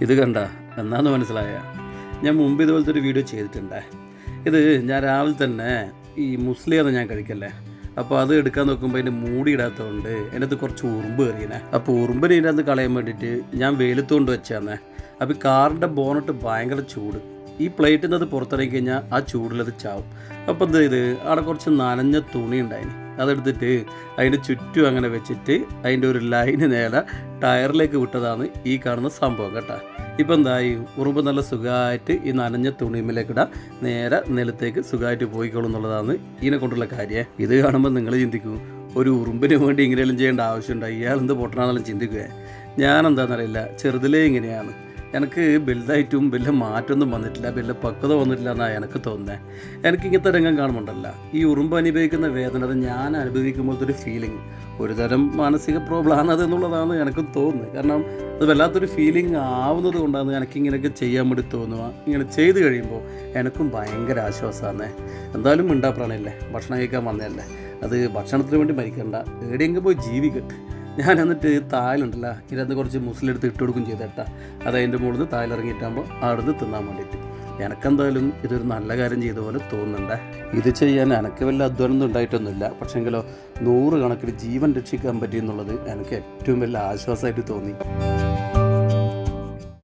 ഇത് കണ്ട എന്നാന്ന് മനസ്സിലായ. ഞാൻ മുമ്പ് ഇതുപോലത്തെ ഒരു വീഡിയോ ചെയ്തിട്ടുണ്ട്. ഇത് ഞാൻ രാവിലെ തന്നെ ഈ മുസ്ലിയാണ് ഞാൻ കഴിക്കല്ലേ. അപ്പോൾ അത് എടുക്കാൻ നോക്കുമ്പോൾ അതിന്റെ മൂടി ഇടാത്തതുകൊണ്ട് അതിനകത്ത് കുറച്ച് ഉറുമ്പ് കയറിയനെ. അപ്പോൾ ഉറുമ്പിനെ ഇതിനകത്ത് കളയാൻ വേണ്ടിയിട്ട് ഞാൻ വെയിലത്തുകൊണ്ട് വെച്ചാന്നേ അപ്പോൾ ഈ കാറിന്റെ ബോണറ്റ് ഭയങ്കര ചൂട്. ഈ പ്ലേറ്റിൽ നിന്ന് അത് പുറത്തിറങ്ങി കഴിഞ്ഞാൽ ആ ചൂടിലത് ചാവും. അപ്പോൾ എന്താ ചെയ്ത്? അവിടെ കുറച്ച് നനഞ്ഞ തുണി ഉണ്ടായിന്. അതെടുത്തിട്ട് അതിന്റെ ചുറ്റും അങ്ങനെ വെച്ചിട്ട് അതിന്റെ ഒരു ലൈന് നേരെ ടയറിലേക്ക് വിട്ടതാണ് ഈ കാണുന്ന സംഭവം കേട്ടോ. ഇപ്പം എന്തായി? ഉറുമ്പ് നല്ല സുഖമായിട്ട് ഈ നനഞ്ഞ തുണിമിലേക്ക് ഇടാം. നേരെ നിലത്തേക്ക് സുഖമായിട്ട് പോയിക്കോളും എന്നുള്ളതാണ് ഇതിനെ കൊണ്ടുള്ള കാര്യം. ഇത് കാണുമ്പോൾ നിങ്ങൾ ചിന്തിക്കൂ ഒരു ഉറുമ്പിന് വേണ്ടി ഇങ്ങനെയെല്ലാം ചെയ്യേണ്ട ആവശ്യമുണ്ടായി ഇയാൾ എന്ത് പൊട്ടണമെന്നെല്ലാം ചിന്തിക്കുക ഞാൻ എന്താണെന്നറിയില്ല ചെറുതിലേ ഇങ്ങനെയാണ്. എനിക്ക് വലുതായിട്ടും വലിയ മാറ്റമൊന്നും വന്നിട്ടില്ല വലിയ പക്വത വന്നിട്ടില്ല എന്നാണ് എനിക്ക് തോന്നുന്നത് എനിക്ക് ഇങ്ങനത്തെ രംഗം കാണുമ്പോണ്ടല്ല. ഈ ഉറുമ്പ് അനുഭവിക്കുന്ന വേദന അത് ഞാൻ അനുഭവിക്കുമ്പോഴത്തെ ഒരു ഫീലിംഗ് ഒരു തരം മാനസിക പ്രോബ്ലം ആണ് അത് എന്നുള്ളതാണ് എനിക്ക് തോന്നുന്നത്. കാരണം അത് വല്ലാത്തൊരു ഫീലിംഗ് ആവുന്നത് കൊണ്ടാണ് എനിക്കിങ്ങനെയൊക്കെ ചെയ്യാൻ വേണ്ടി തോന്നുക. ഇങ്ങനെ ചെയ്ത് കഴിയുമ്പോൾ എനിക്കും ഭയങ്കര ആശ്വാസമാണ് എന്തായാലും മിണ്ടാപ്രാണല്ലേ ഭക്ഷണം കഴിക്കാൻ വന്നതല്ലേ? അത് ഭക്ഷണത്തിന് വേണ്ടി മരിക്കണ്ട. എവിടെയെങ്കിലും പോയി ജീവിക്കട്ടെ. ഞാൻ എന്നിട്ട് തായലുണ്ടല്ലോ ഇതിനകത്ത് കുറച്ച് മുസ്ലിം എടുത്ത് ഇട്ട് കൊടുക്കും ചെയ്തേട്ടാ അത് അതിന്റെ മുകളിൽ നിന്ന് തായലിറങ്ങിയിട്ടാകുമ്പോൾ അവിടുന്ന് തിന്നാൻ വേണ്ടിയിട്ട്. എനക്കെന്തായാലും ഇതൊരു നല്ല കാര്യം ചെയ്ത പോലെ തോന്നുന്നുണ്ട്. ഇത് ചെയ്യാൻ എനിക്ക് വല്ല അധ്വാനം ഉണ്ടായിട്ടൊന്നുമില്ല. പക്ഷേങ്കിലോ നൂറ് കണക്കിന് ജീവൻ രക്ഷിക്കാൻ പറ്റിയെന്നുള്ളത് എനിക്ക് ഏറ്റവും വലിയ ആശ്വാസമായിട്ട് തോന്നി.